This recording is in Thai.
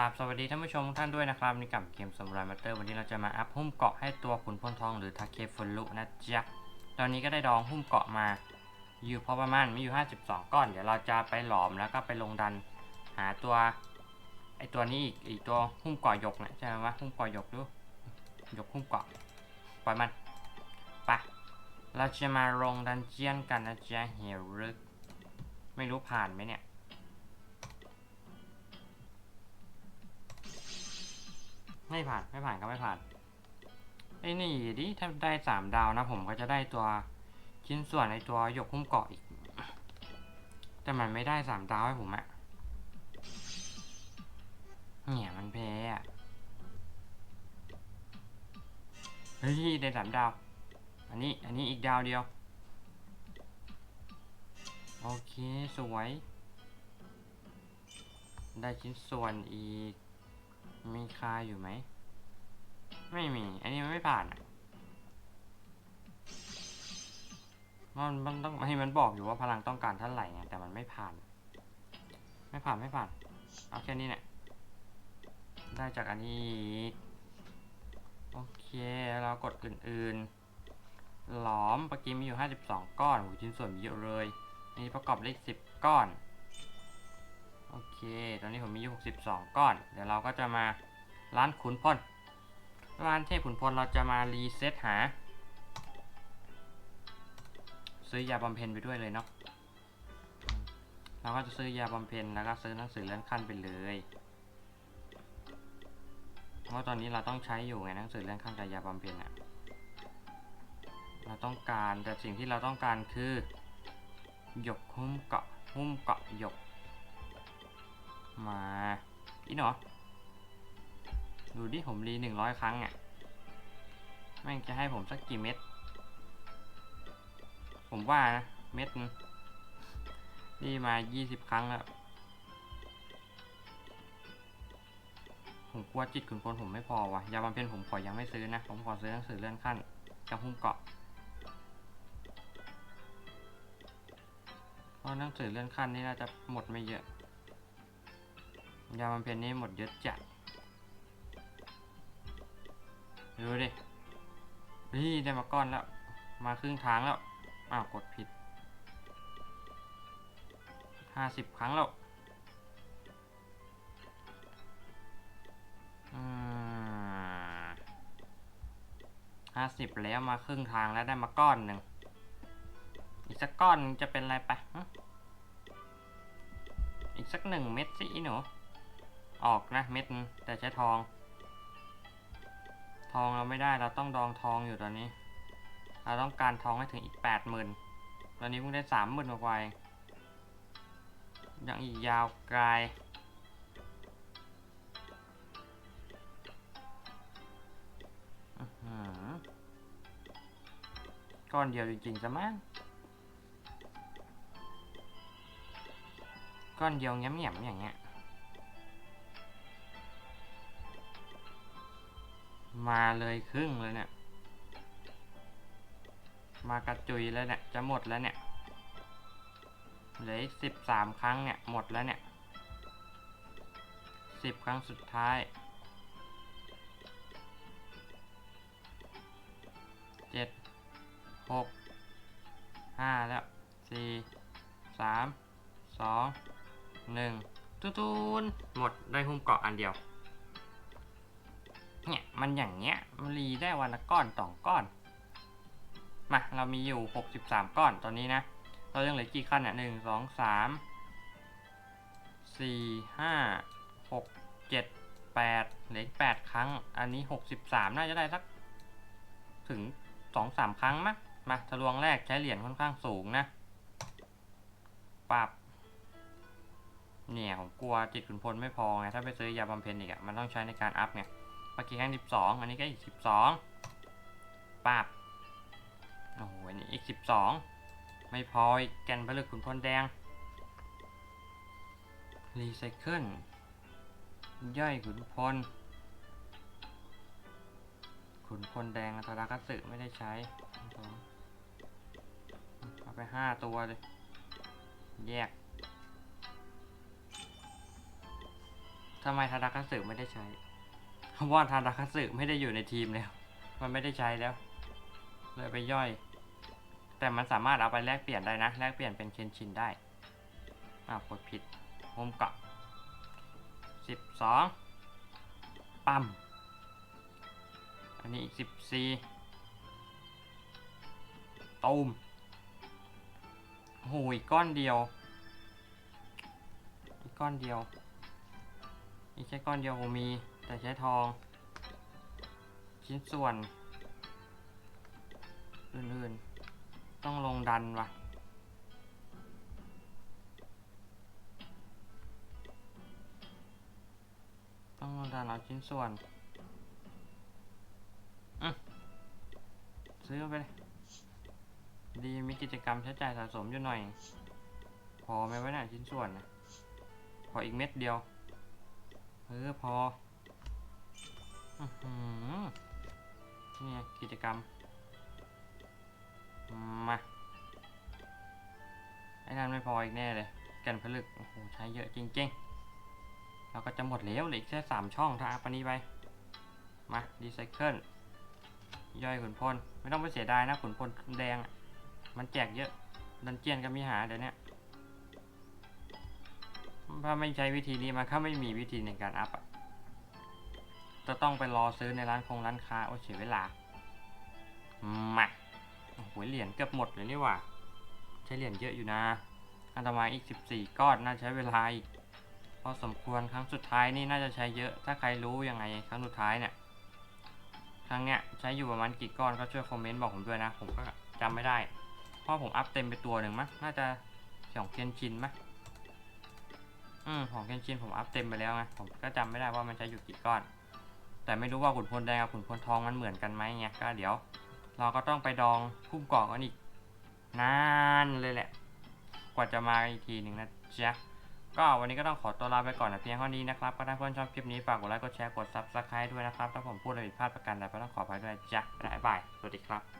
ราบสวัสดีท่านผู้ชมทุกท่านด้วยนะครับนี่กับเกมสมุไรมาเตอร์วันนี้เราจะมาอัพหุ้มเกาะให้ตัวขุนพลทองหรือทาเคฟุรุนะจ๊ะตอนนี้ก็ได้ดองหุ้มเกาะมา อยู่พอประมาณมีอยู่ 52 ก้อน เดี๋ยวเราจะไปหลอมแล้วก็ไปลงดัน หาตัวไอตัวนี้อีกอีกตัวหุ้มเกาะหยกนะใช่ไหมวะหุ้มเกาะหยกดูหยกหุ้มเกาะปล่อยมันไปเราจะมาลงดันเจียนกันนะจ๊ะเฮรึกไม่รู้ผ่านไหมเนี่ย ไม่ผ่านไม่ผ่านก็ไม่ผ่านไอ้นี่ดิถ้าได้สามดาวนะ ผมก็จะได้ตัวชิ้นส่วนในตัวหยกหุ้มเกาะอีก แต่มันไม่ได้สามดาวให้ผมอะเนี่ยมันแพ้อะเฮ้ยได้สามดาว อันนี้อันนี้อีกดาวเดียว โอเคสวย ได้ชิ้นส่วนอีก มีคาอยู่ไหม ไม่มี อันนี้มันไม่ผ่านอะมันมันต้องให้มันบอกอยู่ว่าพลังต้องการเท่าไหร่ไงแต่มันไม่ผ่าน ไม่ผ่านไม่ผ่าน เอาแค่นี้เนี่ยได้จากอันนี้โอเคเรากดอื่นๆ หลอมเมื่อกี้มีอยู่ 52 ก้อนโหชิ้นส่วนเยอะเลยอันนี้ประกอบเลข10 ก้อน โอเค ตอนนี้ผมมีอยู่62 ก้อน เดี๋ยวเราก็จะมาร้านขุนพลร้านเทพขุนพลเราจะมารีเซ็ตหา ซื้อยาบำเพ็ญไปด้วยเลยเนาะ เราก็จะซื้อยาบำเพ็ญแล้วก็ซื้อหนังสือเลื่อนขั้นไปเลย เพราะว่าตอนนี้เราต้องใช้อยู่ไงหนังสือเลื่อนขั้นกับยาบำเพ็ญอะเราต้องการแต่สิ่งที่เราต้องการคือหยกหุ้มเกาะหุ้มเกาะหยก มาอีหนอดูดิผมรีหนึ่งร้อยครั้งอะแม่งจะให้ผมสักกี่เม็ด ผมว่านะ เม็ดนี่มายี่สิบครั้งแล้ว ผมกลัวจิตขุนพลผมไม่พอวะยาบำเพ็ญผมขอยังไม่ซื้อนะ ผมขอซื้อหนังสือเลื่อนขั้นกับหุ้มเกาะเพราะหนังสือเลื่อนขั้นนี่น่าจะหมดไม่เยอะ ยาบำเพ็ญนี่หมดเยอะจัดดูดินี่ได้มาก้อนแล้ว มาครึ่งทางแล้ว อ้าวกดผิดห้าสิบครั้งแล้วห้าสิบแล้วมาครึ่งทางแล้วได้มาก้อนหนึ่ง อีกสักก้อนจะเป็นอะไรไปะอีกสักหนึ่งเม็ดสิอีหนู ออกนะเม็ดนึงแต่ใช้ทอง ทองเราไม่ได้เราต้องดองทองอยู่ตอนนี้ เราต้องการทองให้ถึงอีกแปดหมื่นตอนนี้เพิ่งได้สามหมื่นกว่าเองยังอีกยาวไกลก้อนเดียวจริงๆจะมั้งก้อนเดียวแง้มๆอย่างเงี้ย มาเลยครึ่งเลยเนี่ย มากระจุยแล้วเนี่ย จะหมดแล้วเนี่ย เหลือสิบสามครั้งเนี่ย หมดแล้วเนี่ยสิบครั้งสุดท้ายเจ็ดหกห้าแล้วสี่สามสองหนึ่งตูนหมดได้หุ้มเกาะอันเดียว เนี่ยมันอย่างเงี้ยมันรีได้วันละก้อนสองก้อนมาเรามีอยู่ 63 ก้อนตอนนี้นะ เรายังเหลือกี่ขั้นเนี่ยหนึ่งสองสามสี่ห้าหกเจ็ดแปดเหลืออีกแปดครั้ง อันนี้ 63 น่าจะได้สักถึงสองสามครั้งมั้ยมาทะลวงแรกใช้เหรียญค่อนข้างสูงนะปรับเนี่ยผมกลัวจิตขุนพลไม่พอไงถ้าไปซื้อยาบำเพ็ญอีกอะมันต้องใช้ในการอัพไง มื่อกี้แค่สิบสองอันนี้ก็อีกสิบสองปาบโอ้โหอันนี้อีกสิบสองไม่พออีกแกนผลึกขุนพลแดงรีไซเคิลย่อยขุนพล ขุนพลแดงอัตราคัตสึไม่ได้ใช้ เอาไปห้าตัวเลย แยกทำไมทาดาคัตสึไม่ได้ใช้ เพราะว่าทาดาคัสึไม่ได้อยู่ในทีมแล้ว มันไม่ได้ใช้แล้ว เลยไปย่อย แต่มันสามารถเอาไปแลกเปลี่ยนได้นะ แลกเปลี่ยนเป็นเคนชินได้อ้าวกดผิดโฮมเกาะสิบสองปั๊มอันนี้อีกสิบสี่ตูมโหอีกก้อนเดียว อีกก้อนเดียว อีกแค่ก้อนเดียวผมมี แต่ใช้ทอง ชิ้นส่วน อื่นๆ ต้องลงดันว่ะต้องลงดันเอาชิ้นส่วนอืมซื้อไปเลยดีมีกิจกรรมใช้จ่ายสะสมอยู่หน่อย พอไหมวะเนี่ยชิ้นส่วนนะขออีกเม็ดเดียวเออพอ นี่กิจกรรม มา ไอ้นั่นไม่พออีกแน่เลย กันผลึก โอ้โห ใช้เยอะจริงๆ เราก็จะหมดแล้วเหลือแค่สามช่องถ้าอัพอันนี้ไป มารีไซเคิลย่อยขุนพล ไม่ต้องไปเสียดายนะขุนพลแดง มันแจกเยอะ ดันเจียนก็มีหาเดี๋ยวนี้ถ้าไม่ใช้วิธีนี้มันก็ไม่มีวิธีในการอัพอะ จะต้องไปรอซื้อในร้านคงร้านค้าโอ้เสียเวลามาโอ้โหเหรียญเกือบหมดเลยนี่หว่า ใช้เหรียญเยอะอยู่นะ อันตรายอีก 14 ก้อนน่าใช้เวลาอีกพอสมควรครั้งสุดท้ายนี่น่าจะใช้เยอะ ถ้าใครรู้ยังไงครั้งสุดท้ายเนี่ย ครั้งเนี้ยใช้อยู่ประมาณกี่ก้อนก็ช่วยคอมเมนต์บอกผมด้วยนะ ผมก็จำไม่ได้ เพราะผมอัพเต็มไปตัวหนึ่งมั้งน่าจะของเคนชินมั้ยอืมของเคนชินผมอัพเต็มไปแล้วไง ผมก็จำไม่ได้ว่ามันใช้อยู่กี่ก้อน แต่ไม่รู้ว่าขุนพลแดงกับขุนพลทองมันเหมือนกันไหมไงก็เดี๋ยว เราก็ต้องไปดองคุ้มกล่องกันอีกนานเลยแหละ กว่าจะมาอีกทีหนึ่งนะจ๊ะก็วันนี้ก็ต้องขอตัวลาไปก่อนนะเพียงเท่านี้นะครับก็ถ้าเพื่อนชอบคลิปนี้ฝากกดไลค์กดแชร์กดซับสไครต์ด้วยนะครับถ้าผมพูดอะไรผิดพลาดประการใดก็ต้องขออภัยด้วยจ้ะบ๊ายบายสวัสดีครับ